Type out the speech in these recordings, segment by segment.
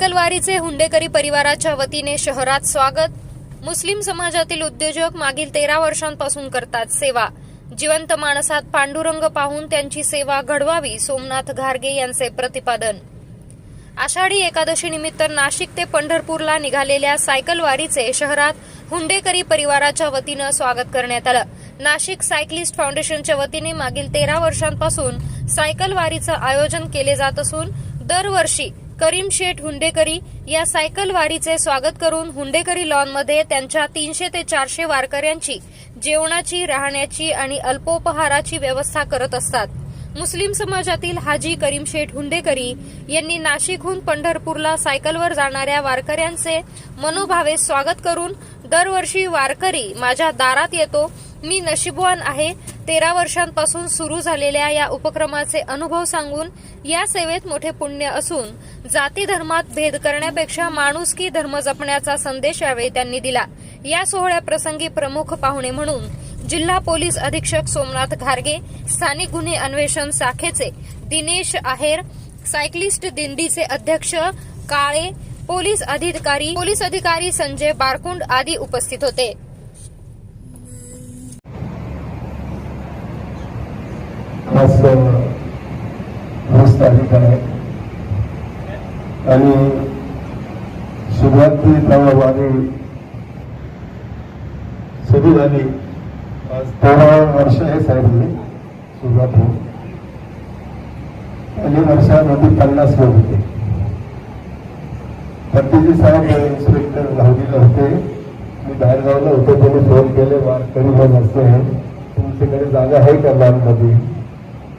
सायकलवारीचे हुंडेकरी परिवाराच्या वतीने शहरात स्वागत. मुस्लिम समाजातील उद्योजक मागील तेरा वर्षांपासून करतात सेवा. जिवंत माणसात पांडुरंग पाहून त्यांची सेवा घडवावी सोमनाथ घारगे यांचे प्रतिपादन. आषाढी एकादशी निमित्त नाशिक ते पंढरपूरला निघालेल्या सायकलवारीचे शहरात हुंडेकरी परिवाराच्या वतीनं स्वागत करण्यात आलं. नाशिक सायकलिस्ट फाउंडेशनच्या वतीने मागील तेरा वर्षांपासून सायकलवारीचं आयोजन केले जात असून दरवर्षी करीम शेठ हुंडेकरी या सायकल वारीचे स्वागत करून हुंडेकरी लॉनमध्ये त्यांच्या तीनशे ते चारशे वारकऱ्यांची जेवणाची राहण्याची आणि अल्पोपहाराची व्यवस्था करत असतात. मुस्लिम समाजातील हाजी करीम शेठ हुंडेकरी यांनी नाशिकहून पंढरपूरला सायकलवर जाणाऱ्या वारकऱ्यांचे मनोभावे स्वागत करून दरवर्षी वारकरी माझ्या दारात येतो. मी नशीबवान आहे. तेरा वर्षांपासून सुरू झालेल्या या उपक्रमाचे अनुभव सांगून या सेवेत मोठे पुण्य असून जाती धर्मात भेद करण्यापेक्षा माणुसकी धर्म जपण्याचा संदेश यावेळी त्यांनी दिला. या सोहळ्याप्रसंगी प्रमुख पाहुणे म्हणून जिल्हा पोलीस अधीक्षक सोमनाथ घारगे स्थानिक गुन्हे अन्वेषण शाखेचे दिनेश आहेर सायकलिस्ट दिंडीचे अध्यक्ष काळे पोलीस अधिकारी पोलीस अधिकारी संजय बारकुंड आदी उपस्थित होते. आज वीस तारीख आणि सुरुवाती तेव्हा सुरू झाली तेरा वर्ष हे साहेब सुरुवात होऊन. पहिली वर्षामध्ये पन्नास लोक होते. भट्टीजी साहेब इन्स्पेक्टर लावलेले होते. मी बाहेरगावला होतो त्यांनी फोन केले वारकरी मग असते तुमच्याकडे जागा आहे का लॉनमध्ये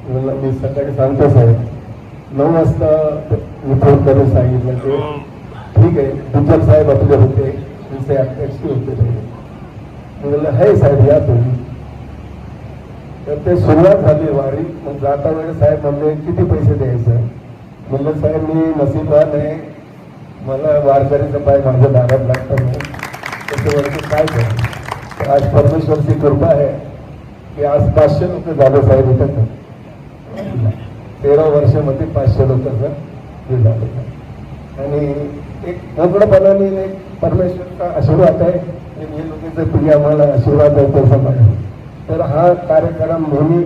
मला मी सकाळी सांगतो साहेब. नऊ वाजता मी फोन करून सांगितलं ते. ठीक आहे दुजल साहेब आपले होते. त्यांचे अध्यक्ष होते ते. म्हणलं हे साहेब या तुम्ही. तर ते सुरुवात झाली वारी मग जाता वेळेस साहेब म्हणले किती पैसे द्यायचं? म्हणलं साहेब मी नसीबवान आहे मला वारकरीचा पाय माझ्या दारात लागतं. नाही त्याच्यावरती काय करू? आज परमेश्वरची कृपा आहे की आज पाचशे लोक झालं साहेब इथं तेरा वर्षामध्ये पाचशे लोकांचं हे झालं. आणि एक मोकळपणाने एक परमेश्वरचा आशीर्वाद आहे. हे लोकांचं प्रिय आम्हाला आशीर्वाद आहे तसं आहे तर हा कार्यक्रम नेहमी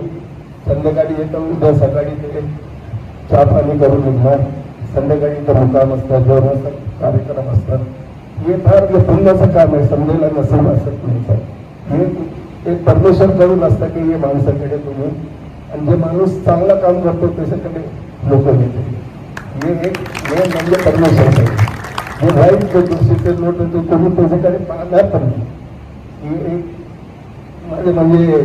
संध्याकाळी येतो. उद्या सकाळी ते चहा पाणी करून निघणार. संध्याकाळी तर मुकाम असतात जेवणाचा कार्यक्रम असतात. हे फार पुण्याचं काम आहे समजायला नसेल असं तुमचं हे एक परमेश्वर करून असतं की हे माणसाकडे तुम्ही आणि जे माणूस चांगलं काम करतो त्याच्याकडे लोक येते हे एक मेन म्हणजे परमेश्वर आहे. जे वाईट जे ते लोक होते तुम्ही त्याच्याकडे पाहणार पण नाही. हे एक माझे म्हणजे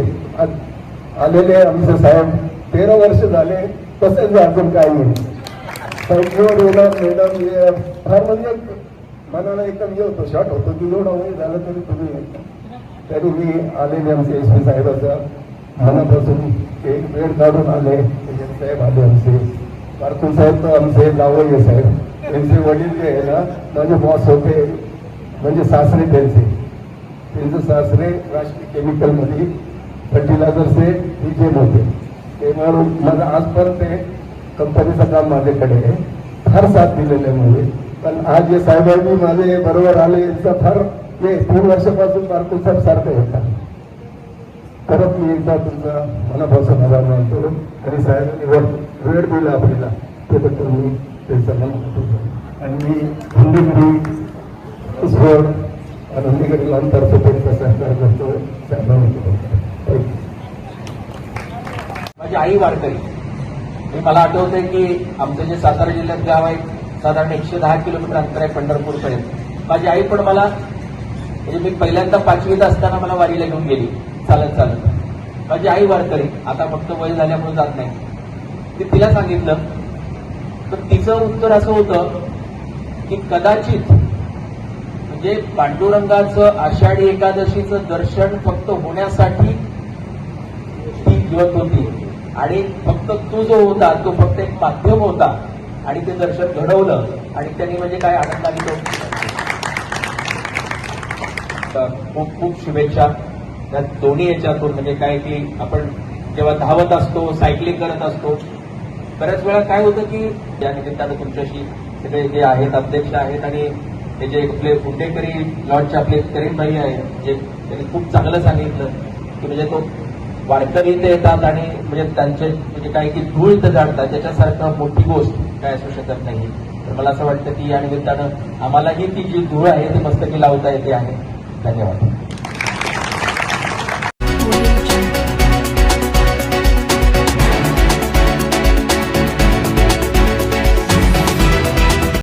आलेले आमचे साहेब तेरा वर्ष झाले तसेच अजून काही नाही येणार मॅडम फार म्हणजे मनाला एकदम हे होतो शॉर्ट होतो की एवढं वय झालं तरी तुम्ही तरी मी आलेले आमचे एस पी साहेबाचा मनापासून एक वेळ काढून आले साहेब आले आमचे कारकून साहेब तर आमचे जावई साहेब त्यांचे वडील जे आहे ना माझे बॉस होते म्हणजे सासरे त्यांचे त्यांचे सासरे राष्ट्रीय केमिकलमध्ये फर्टिलायझरचे डीजेम होते ते म्हणून माझं आजपर्यंत ते कंपनीचं काम माझ्याकडे आहे. फार साथ दिलेल्यामुळे पण आज जे साहेबांनी माझे बरोबर आले यांचा फार हे तीन वर्षापासून बारकून साहेब सारखं येतात परत मी एकदा तुमचा मनापासून आभार मानतो. आणि साहेबांनी वेळ वेळ दिला आपल्याला. ते बद्दल मी त्यांचा मन आणि मी हिंदी हिंदीमध्ये ईश्वर आनंदीकडे लहानतर्फे त्यांचा सहकार करतो साहेबांनी माझी आई वारकरी. मी मला आठवतंय की आमचं जे सातारा जिल्ह्यात गाव आहे साधारण एकशे दहा किलोमीटर अंतर आहे पंढरपूरपर्यंत. माझी आई पण मला म्हणजे मी पहिल्यांदा पाचवीत असताना मला वारीला घेऊन गेली चालत चालत. माझी आई वारकरी आता फक्त वय झाल्यामुळे जात नाही. ते तिला सांगितलं तर तिचं उत्तर असं होतं की कदाचित म्हणजे पांडुरंगाचं आषाढी एकादशीचं दर्शन फक्त होण्यासाठी ती घेत होती. आणि फक्त तू जो होता तो फक्त एक माध्यम होता. आणि ते दर्शन घडवलं. आणि त्यांनी म्हणजे काय आनंदाने तो तर खूप खूप शुभेच्छा. त्या दोन्ही याच्यातून म्हणजे काय की आपण जेव्हा धावत असतो सायकलिंग करत असतो बऱ्याच वेळा काय होतं की या निमित्तानं तुमच्याशी सगळे जे आहेत अध्यक्ष आहेत आणि हे जे आपले कुंडेकरी लॉर्डचे आपले करीम भाई आहेत जे त्यांनी खूप चांगलं सांगितलं की म्हणजे तो वारकरी इथे येतात आणि म्हणजे त्यांचे म्हणजे काही की धूळ इथं जाणतात त्याच्यासारखं मोठी गोष्ट काय असू शकत नाही. तर मला असं वाटतं की या निमित्तानं आम्हालाही ती जी धूळ आहे ती मस्तकी लावता येते आहे. धन्यवाद.